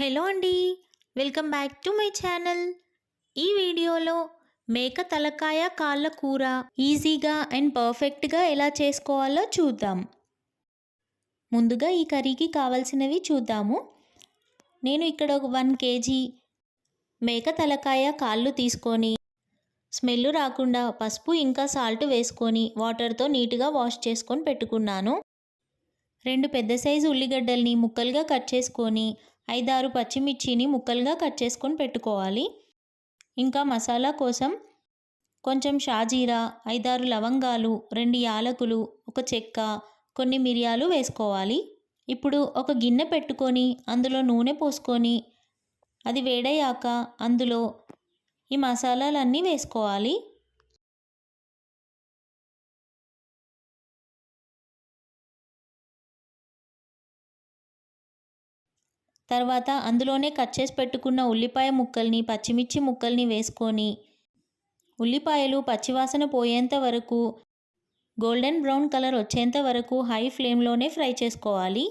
Hello అండి welcome back to my channel. ఈ వీడియోలో మేక తలకాయ కాళ్ళ కూర ఈజీగా అండ్ పర్ఫెక్ట్గా ఎలా చేసుకోవాలో చూద్దాం. ముందుగా ఈ కర్రీకి కావాల్సినవి చూద్దాము. నేను ఇక్కడ ఒక వన్ కేజీ మేక తలకాయ కాళ్ళు తీసుకొని స్మెల్ రాకుండా పసుపు ఇంకా సాల్ట్ వేసుకొని వాటర్తో నీట్గా వాష్ చేసుకొని పెట్టుకున్నాను. రెండు పెద్ద సైజు ఉల్లిగడ్డల్ని ముక్కలుగా కట్ చేసుకొని ఐదారు పచ్చిమిర్చిని ముక్కలుగా కట్ చేసుకొని పెట్టుకోవాలి. ఇంకా మసాలా కోసం కొంచెం షాజీరా ఐదారు లవంగాలు రెండు యాలకులు ఒక చెక్క కొన్ని మిరియాలు వేసుకోవాలి. ఇప్పుడు ఒక గిన్నె పెట్టుకొని అందులో నూనె పోసుకొని అది వేడయ్యాక అందులో ఈ మసాలాలన్నీ వేసుకోవాలి. తర్వాత అందులోనే కట్ చేసి పెట్టుకున్న ఉల్లిపాయ ముక్కల్ని పచ్చిమిర్చి ముక్కల్ని వేసుకొని ఉల్లిపాయలు పచ్చివాసన పోయేంత వరకు గోల్డెన్ బ్రౌన్ కలర్ వచ్చేంత వరకు హై ఫ్లేమ్లోనే ఫ్రై చేసుకోవాలి.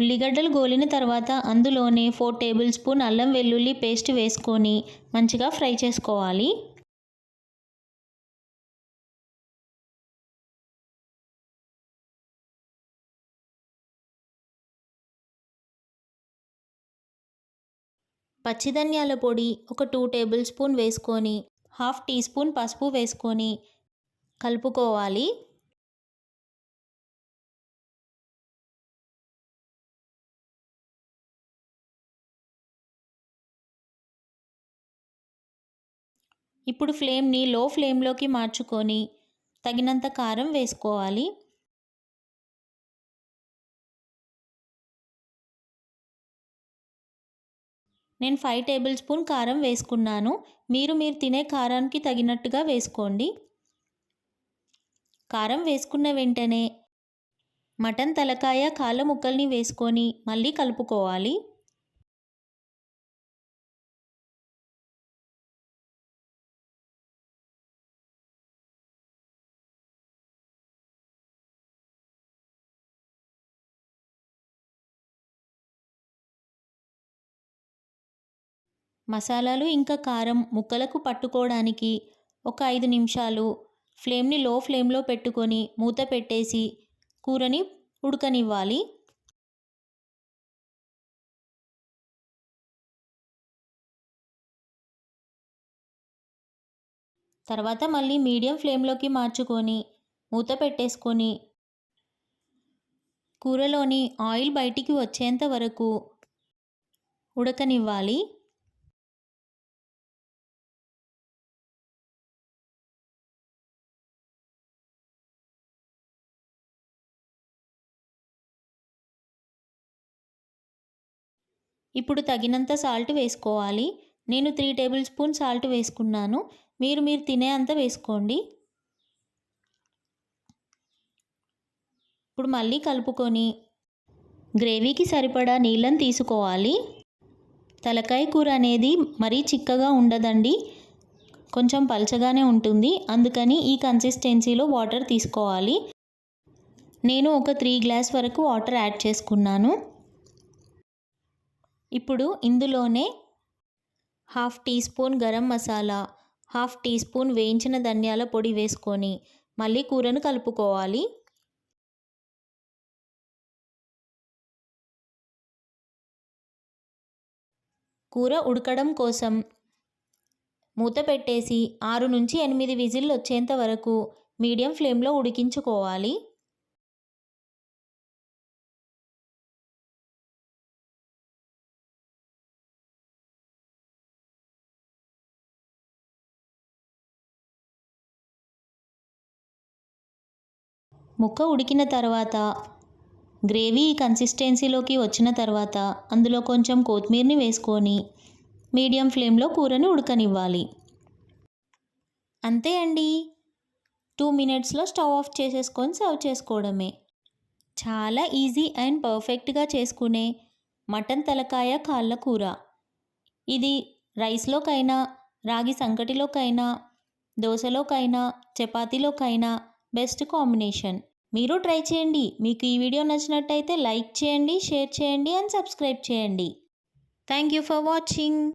ఉల్లిగడ్డలు గోలిన తర్వాత అందులోనే ఫోర్ టేబుల్ స్పూన్ అల్లం వెల్లుల్లి పేస్ట్ వేసుకొని మంచిగా ఫ్రై చేసుకోవాలి. పచ్చిధనియాల పొడి ఒక టూ టేబుల్ స్పూన్ వేసుకొని హాఫ్ టీ స్పూన్ పసుపు వేసుకొని కలుపుకోవాలి. ఇప్పుడు ఫ్లేమ్ని లో ఫ్లేమ్లోకి మార్చుకొని తగినంత కారం వేసుకోవాలి. నేను ఫైవ్ టేబుల్ స్పూన్ కారం వేసుకున్నాను. మీరు మీరు తినే కారానికి తగినట్టుగా వేసుకోండి. కారం వేసుకున్న వెంటనే మటన్ తలకాయ కాళ్ళ ముక్కల్ని వేసుకొని మళ్ళీ కలుపుకోవాలి. మసాలాలు ఇంకా కారం ముక్కలకు పట్టుకోవడానికి ఒక ఐదు నిమిషాలు. ఫ్లేమ్ని లో ఫ్లేమ్లో పెట్టుకొని మూత పెట్టేసి కూరని ఉడకనివ్వాలి. తర్వాత మళ్ళీ మీడియం ఫ్లేమ్లోకి మార్చుకొని మూత పెట్టేసుకొని కూరలోని ఆయిల్ బయటికి వచ్చేంత వరకు ఉడకనివ్వాలి. ఇప్పుడు తగినంత సాల్ట్ వేసుకోవాలి. నేను త్రీ టేబుల్ స్పూన్ సాల్ట్ వేసుకున్నాను. మీరు మీరు తినే అంత వేసుకోండి. ఇప్పుడు మళ్ళీ కలుపుకొని గ్రేవీకి సరిపడా నీళ్ళని తీసుకోవాలి. తలకాయ కూర అనేది మరీ చిక్కగా ఉండదండి. కొంచెం పలచగానే ఉంటుంది. అందుకని ఈ కన్సిస్టెన్సీలో వాటర్ తీసుకోవాలి. నేను ఒక త్రీ గ్లాస్ వరకు వాటర్ యాడ్ చేసుకున్నాను. ఇప్పుడు ఇందులోనే half teaspoon garam masala half teaspoon వేయించిన ధనియాల పొడి వేసుకొని మళ్ళీ కూరను కలుపుకోవాలి. కూర ఉడకడం కోసం మూత పెట్టేసి ఆరు నుంచి ఎనిమిది విజిల్లు వచ్చేంత వరకు మీడియం ఫ్లేమ్లో ఉడికించుకోవాలి. ముక్క ఉడికిన తర్వాత గ్రేవీ కన్సిస్టెన్సీలోకి వచ్చిన తర్వాత అందులో కొంచెం కొత్తిమీరని వేసుకొని మీడియం ఫ్లేమ్లో కూరని ఉడకనివ్వాలి. అంతే అండి. టూ మినిట్స్లో స్టవ్ ఆఫ్ చేసేసుకొని సర్వ్ చేసుకోవడమే. చాలా ఈజీ అండ్ పర్ఫెక్ట్గా చేసుకునే మటన్ తలకాయ కాళ్ళ కూర. ఇది రైస్లోకైనా రాగి సంకటిలోకైనా దోశలోకైనా చపాతీలోకైనా బెస్ట్ కాంబినేషన్. మీరు ట్రై చేయండి. మీకు ఈ వీడియో నచ్చినట్టయితే లైక్ చేయండి షేర్ చేయండి అండ్ సబ్స్క్రైబ్ చేయండి. Thank you for watching.